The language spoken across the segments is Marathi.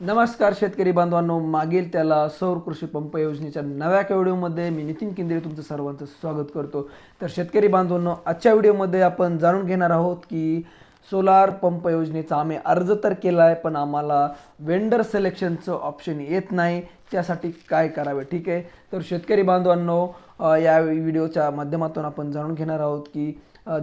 नमस्कार शेतकरी बांधवांनो मागील त्याला सौर कृषी पंप योजनेच्या नव्या व्हिडिओमध्ये मी नितीन केंद्रे तुमचं सर्वांचं स्वागत करतो. तर शेतकरी बांधवांनो आजच्या व्हिडिओमध्ये आपण जाणून घेणार आहोत की सोलार पंप योजनेचा आम्ही अर्ज तर केला आहे पण आम्हाला वेंडर सिलेक्शनचं ऑप्शन येत नाही. त्यासाठी काय करावे? ठीक आहे? तर शेतकरी बांधवांनो या व्हिडिओच्या माध्यमातून आपण जाणून घेणार आहोत की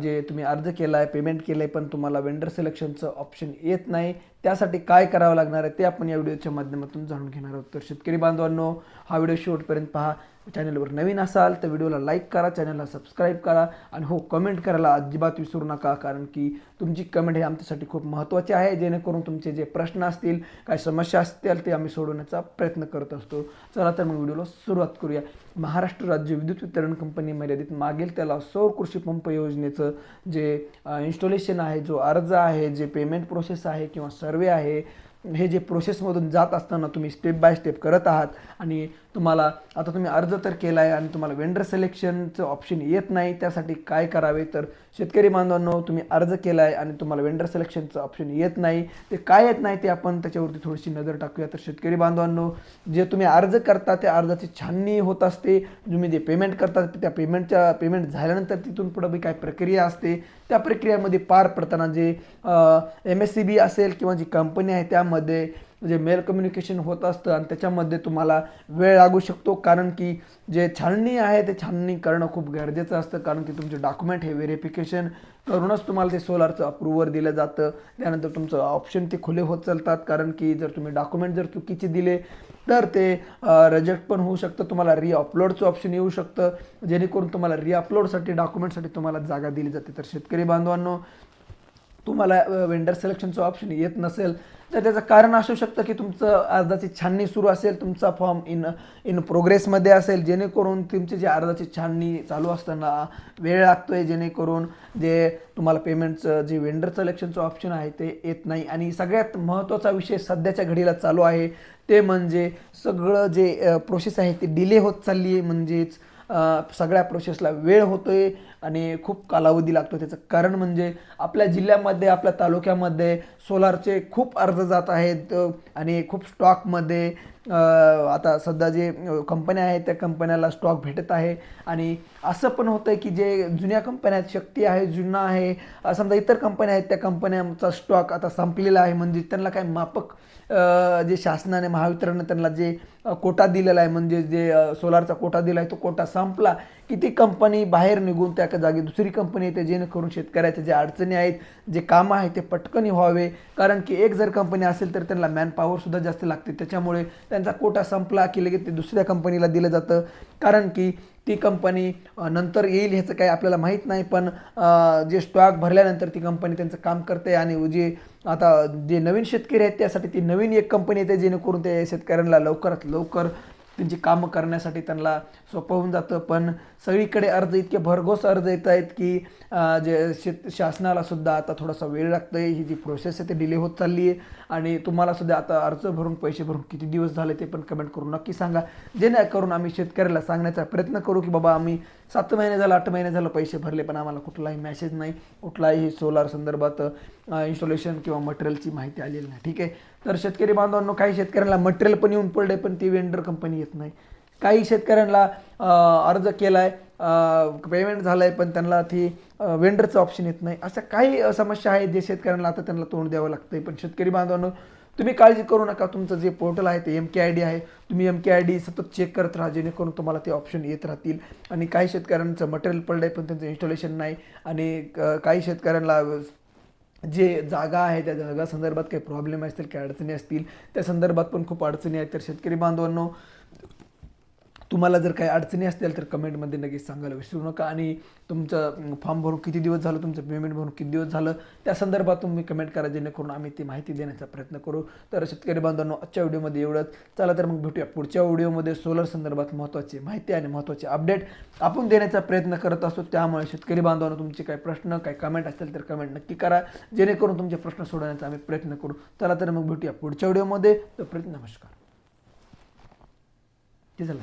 जे तुम्ही अर्ज केला आहे पेमेंट केलं आहे पण तुम्हाला वेंडर सिलेक्शनचं ऑप्शन येत नाही. त्यासाठी काय करावं लागणार आहे ते आपण या व्हिडिओच्या माध्यमातून जाणून घेणार आहोत. तर शेतकरी बांधवांनो हा व्हिडिओ शेवटपर्यंत पहा. चॅनलवर नवीन असाल तर व्हिडिओला लाईक करा चॅनलला सबस्क्राईब करा आणि हो कमेंट करायला अजिबात विसरू नका कारण की तुमची कमेंट हे आमच्यासाठी खूप महत्त्वाचे आहे जेणेकरून तुमचे जे प्रश्न असतील काय समस्या असतील ते आम्ही सोडवण्याचा प्रयत्न करत असतो. चला तर मग व्हिडिओला सुरुवात करूया. महाराष्ट्र राज्य विद्युत वितरण कंपनी मर्यादित मागेल त्याला सौर कृषी पंप योजनेचं जे इन्स्टॉलेशन आहे जो अर्ज आहे जे पेमेंट प्रोसेस आहे किंवा सर्वे आहे हे जे प्रोसेसमधून जात असताना तुम्ही स्टेप बाय स्टेप करत आहात आणि तुम्हाला आता तुम्ही अर्ज तर केला आहे आणि तुम्हाला वेंडर सिलेक्शनचं ऑप्शन येत नाही त्यासाठी काय करावे? तर शेतकरी बांधवांनो तुम्ही अर्ज केला आहे आणि तुम्हाला वेंडर सिलेक्शनचं ऑप्शन येत नाही. ते काय येत नाही ते आपण त्याच्यावरती थोडीशी नजर टाकूया. तर शेतकरी बांधवांनो जे तुम्ही अर्ज करता त्या अर्जाची छाननी होत असते. तुम्ही जे पेमेंट करता त्या पेमेंटच्या पेमेंट झाल्यानंतर तिथून पुढं बी काय प्रक्रिया असते. त्या प्रक्रियामध्ये पार पडताना जे एम एस सी बी असेल किंवा जी कंपनी आहे त्यामध्ये जे मेल कम्युनिकेशन होत असतं आणि त्याच्यामध्ये तुम्हाला वेळ लागू शकतो. कारण की जे छाननी आहे ते छाननी करणं खूप गरजेचं असतं. कारण की तुमचे डॉक्युमेंट हे व्हेरिफिकेशन करूनच तुम्हाला ते सोलारचं अप्रूव्हर दिलं जातं. त्यानंतर तुमचं ऑप्शन ते खुले होत चालतात. कारण की जर तुम्ही डॉक्युमेंट जर चुकीचे दिले तर ते रिजेक्ट पण होऊ शकतं. तुम्हाला रिअपलोडचं ऑप्शन येऊ शकतं. जेणेकरून तुम्हाला रिअपलोडसाठी डॉक्युमेंटसाठी तुम्हाला जागा दिली जाते. तर शेतकरी बांधवांनो तुम्हाला वेंडर सिलेक्शनचं ऑप्शन येत नसेल तर त्याचं कारण असू शकतं की तुमचं अर्जाची छाननी सुरू असेल तुमचा फॉर्म इन इन प्रोग्रेसमध्ये असेल जेणेकरून तुमची जी अर्जाची छाननी चालू असताना वेळ लागतो आहे जेणेकरून जे तुम्हाला पेमेंटचं जे वेंडर सिलेक्शनचं ऑप्शन आहे ते येत नाही. आणि सगळ्यात महत्त्वाचा विषय सध्याच्या घडीला चालू आहे ते म्हणजे सगळं जे प्रोसेस आहे ते डिले होत चालली आहे म्हणजेच सगळ्या प्रोसेसला वेळ होतो आहे आणि खूप कालावधी लागतो. त्याचं कारण म्हणजे आपल्या जिल्ह्यामध्ये आपल्या तालुक्यामध्ये सोलारचे खूप अर्ज जात आहेत आणि खूप स्टॉकमध्ये आता सध्या जे कंपन्या आहेत त्या कंपन्याला स्टॉक भेटत आहे. आणि असं पण होतं आहे की जे जुन्या कंपन्या आहेत शक्ती आहे जुना आहे समजा इतर कंपन्या आहेत त्या कंपन्यांचा स्टॉक आता संपलेला आहे. म्हणजे त्यांना काय मापक जे शासनाने महावितरणने त्यांना जे कोटा दिलेला आहे म्हणजे जे सोलारचा कोटा दिला आहे तो कोटा संपला की ती कंपनी बाहेर निघून त्या जागी दुसरी कंपनी येते जेणेकरून शेतकऱ्याच्या जे अडचणी आहेत जे कामं आहे ते पटकन व्हावे. कारण की एक जर कंपनी असेल तर त्यांना मॅनपॉवरसुद्धा जास्त लागते. त्याच्यामुळे त्यांचा कोटा संपला की लगेच ते दुसऱ्या कंपनीला दिलं जातं. कारण की ती कंपनी नंतर येईल ह्याचं काही आपल्याला माहीत नाही पण जे स्टॉक भरल्यानंतर ती कंपनी त्यांचं काम करते आणि जे आता जे नवीन शेतकरी आहेत त्यासाठी ती नवीन एक कंपनी येते जेणेकरून ते शेतकऱ्यांना लवकरात लवकर त्यांची कामं करण्यासाठी त्यांना सोपं होऊन जातं. पण सगळीकडे अर्ज इतके भरघोस अर्ज येत आहेत की जे शेत शासनाला सुद्धा आता थोडासा वेळ लागतो आहे ही जी प्रोसेस आहे ती डिले होत चालली आहे आणि तुम्हाला सुद्धा आता अर्ज भरून पैसे भरून किती दिवस झाले ते पण कमेंट करून नक्की सांगा. जेणेकरून आम्ही शेतकऱ्याला सांगण्याचा प्रयत्न करू की बाबा आम्ही सात महिने झालं आठ महिने झालं पैसे भरले पण आम्हाला कुठलाही मेसेज नाही. कुठलाही सोलार संदर्भात इन्स्टॉलेशन किंवा मटेरियलची माहिती आलेली नाही. ठीक आहे? तर शेतकरी बांधवांनो काही शेतकऱ्यांना मटेरियल पण येऊन पडले पण ती वेंडर कंपनी येत नाही. काही शेतकऱ्यांना अर्ज केला आहे पेमेंट झालं आहे पण त्यांना ती वेंडरचं ऑप्शन येत नाही. अशा काही समस्या आहेत जे शेतकऱ्यांना आता त्यांना तोंड द्यावं लागतं पण शेतकरी बांधवांनो तुम्ही काळजी करू नका. तुमचं जे पोर्टल आहे ते एम के आय डी आहे. तुम्ही एम के आय डी सतत चेक करत राहा जेणेकरून तुम्हाला ते ऑप्शन येत राहतील. आणि काही शेतकऱ्यांचं मटेरियल पडलं आहे पण त्यांचं इन्स्टॉलेशन नाही. आणि काही शेतकऱ्यांना जे जागा आहे त्या जागा संदर्भात काही प्रॉब्लेम असतील काही अडचणी असतील त्या संदर्भात पण खूप अडचणी आहेत. तर शेतकरी बांधवांनो तुम्हाला जर काही अडचणी असतील तर कमेंटमध्ये नक्कीच सांगायला विसरू नका. आणि तुमचं फॉर्म भरून किती दिवस झालं तुमचं पेमेंट भरून किती दिवस झालं त्या संदर्भात तुम्ही कमेंट करा जेणेकरून आम्ही ती माहिती देण्याचा प्रयत्न करू. तर शेतकरी बांधवांनो आजच्या व्हिडिओमध्ये एवढंच. चला तर मग भेटूया पुढच्या व्हिडिओमध्ये. सोलर संदर्भात महत्त्वाची माहिती आणि महत्त्वाचे अपडेट आपण देण्याचा प्रयत्न करत असतो त्यामुळे शेतकरी बांधवांनो तुमचे काही प्रश्न काही कमेंट असतील तर कमेंट नक्की करा. जेणेकरून तुमचे प्रश्न सोडवण्याचा आम्ही प्रयत्न करू. चला तर मग भेटूया पुढच्या व्हिडिओमध्ये. प्रयत्न नमस्कार. ते झालं